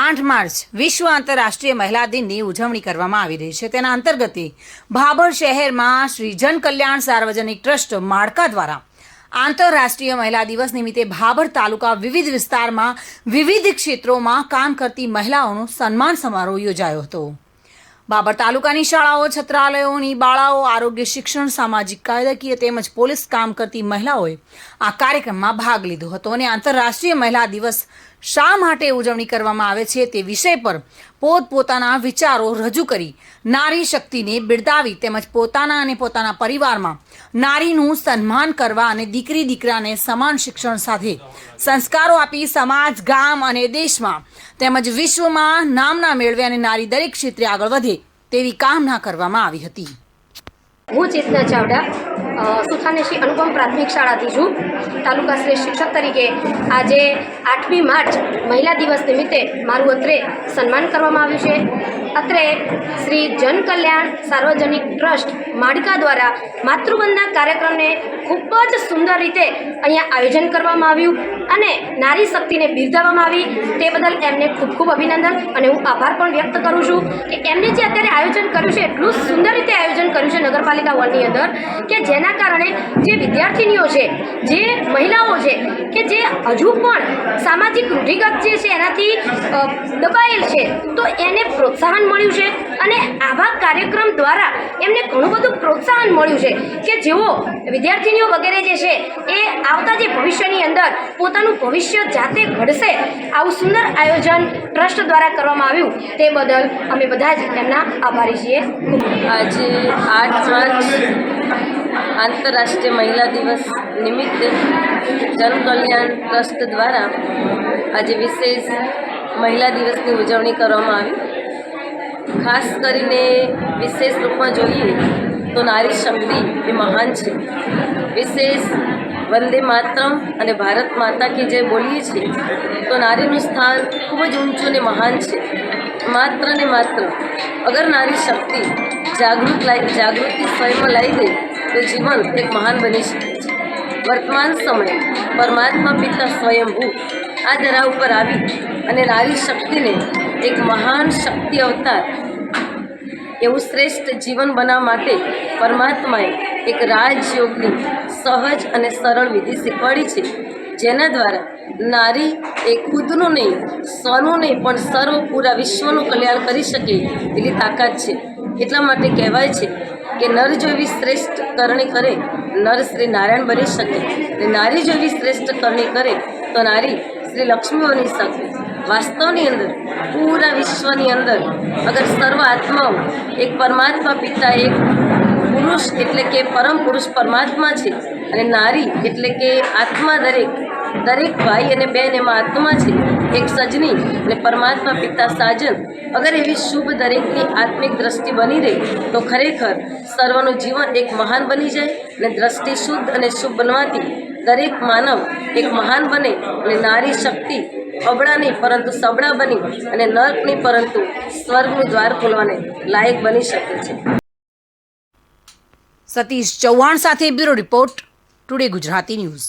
આઠ માર્ચ વિશ્વ આંતરરાષ્ટ્રીય મહિલા દિનની ઉજવણી કરવામાં આવી રહી છે. તેના અંતર્ગતે ભાભર શહેરમાં શ્રી જન કલ્યાણ સાર્વજનિક ટ્રસ્ટ માળકા દ્વારા આંતરરાષ્ટ્રીય મહિલા દિવસ નિમિત્તે ભાભર તાલુકા વિવિધ વિસ્તારમાં વિવિધ ક્ષેત્રોમાં કામ કરતી મહિલાઓનો સન્માન સમારોહ યોજાયો હતો. બાબર તાલુકાની શાળાઓ, છત્રાલયોની બાળાઓ, આરોગ્ય શિક્ષણ, સામાજિક કાયદાકીય તેમજ પોલીસ કામ કરતી મહિલાઓએ આ કાર્યક્રમમાં ભાગ લીધો હતો. અને આંતરરાષ્ટ્રીય મહિલા દિવસ શા માટે ઉજવણી કરવામાં આવે છે તે વિષય પર પોતપોતાના વિચારો રજૂ કરી, નારી શક્તિને બિરદાવી તેમજ પોતાના અને પોતાના પરિવારમાં નારીનું સન્માન કરવા અને દીકરી દીકરાને સમાન શિક્ષણ સાથે સંસ્કારો આપી સમાજ, ગામ અને દેશમાં તેમજ વિશ્વમાં નામના મેળવે અને નારી દરેક ક્ષેત્રે આગળ વધે તેવી કામના કરવામાં આવી હતી. હું ચેતના ચાવડા અ, સુથાનેશ્રી અનુપમ પ્રાથમિક શાળાથી છું તાલુકા શ્રેષ્ઠ શિક્ષક તરીકે આજે આઠમી માર્ચ મહિલા દિવસ નિમિત્તે મારું અત્રે સન્માન કરવામાં આવ્યું છે. અત્રે શ્રી જન કલ્યાણ સાર્વજનિક ટ્રસ્ટ માળકા દ્વારા માતૃબંધના કાર્યક્રમને ખૂબ જ સુંદર રીતે અહીંયા આયોજન કરવામાં આવ્યું અને નારી શક્તિને બિરદાવવામાં આવી. તે બદલ એમને ખૂબ ખૂબ અભિનંદન અને હું આભાર પણ વ્યક્ત કરું છું કે એમને જે અત્યારે આયોજન કર્યું છે એટલું સુંદર રીતે આયોજન કર્યું છે નગરપાલિકા હોલની અંદર કે જેના કારણે જે વિદ્યાર્થીનીઓ છે, જે મહિલાઓ છે, કે જે હજુ પણ સામાજિક રૂઢિગત જે છે, એનાથી દબાયેલ છે, તો એને પ્રોત્સાહન મળ્યું છે અને આવા કાર્યક્રમ દ્વારા એમને ઘણું બધું પ્રોત્સાહન મળ્યું છે કે જેઓ વિદ્યાર્થીનીઓ વગેરે જે છે, એ આવતા જે ભવિષ્યની અંદર પોતાનું ભવિષ્ય જાતે ઘડશે, આવું સુંદર આયોજન ટ્રસ્ટ દ્વારા કરવામાં આવ્યું. તે બદલ અમે બધા જ એમના આભારી છીએ. આજે આઠ માર્ચ આંતરરાષ્ટ્રીય મહિલા દિવસ નિમિત્તે જનકલ્યાણ ટ્રસ્ટ દ્વારા આજે વિશેષ મહિલા દિવસની ઉજવણી કરવામાં આવી. ખાસ કરીને વિશેષ રૂપમાં જોઈએ તો નારી શક્તિ એ મહાન છે. વિશેષ વંદે માતરમ અને ભારત માતા કે જે બોલીએ છીએ તો નારીનું સ્થાન ખૂબ જ ઊંચું અને મહાન છે. માત્ર ને માત્ર અગર નારી શક્તિ જાગૃત લાઈ જાગૃતિ સ્વયંમાં લાવી દે તો જીવન એક મહાન બની શકે છે. વર્તમાન સમય પરમાત્મા પિતા સ્વયંભૂ આ ધરા ઉપર આવી અને નારી શક્તિને એક મહાન શક્તિ અવતાર એવું શ્રેષ્ઠ જીવન બનાવવા માટે પરમાત્માએ એક રાજયોગની સહજ અને સરળ વિધિ શીખવાડી છે, જેના દ્વારા નારી એ ખુદનું નહીં, સ્વનું નહીં, પણ સર્વ પૂરા વિશ્વનું કલ્યાણ કરી શકે એવી તાકાત છે. એટલા માટે કહેવાય છે કે નર જેવી શ્રેષ્ઠ કરણી કરે, નર શ્રી નારાયણ બની શકે. અને નારી જેવી શ્રેષ્ઠ કરણી કરે, તો નારી શ્રી લક્ષ્મી બની શકે વાસ્તવની અંદર, પૂરા વિશ્વની અંદર, અગર સર્વ આત્માઓ એક પરમાત્મા પિતા, એક પુરુષ એટલે કે પરમ પુરુષ પરમાત્મા છે, અને નારી એટલે કે આત્મા દરેક દરેક ભાઈ અને બહેન એમાં આત્મા છે, એક સજની અને પરમાત્મા પિતા સાજન. અગર એવી શુભ દરેકની આત્મિક દ્રષ્ટિ બની રહે, તો ખરેખર સર્વનું જીવન એક મહાન બની જાય અને દ્રષ્ટિ શુદ્ધ અને શુભ બનવાથી દરેક માનવ એક મહાન બને અને નારી શક્તિ અબળા નહીં, પરંતુ સબળા બની અને નર્ક નહીં, પરંતુ સ્વર્ગનું દ્વાર ખોલવાને લાયક બની શકે છે. સતીશ ચૌહાણ સાથે bureau report today Gujarati news.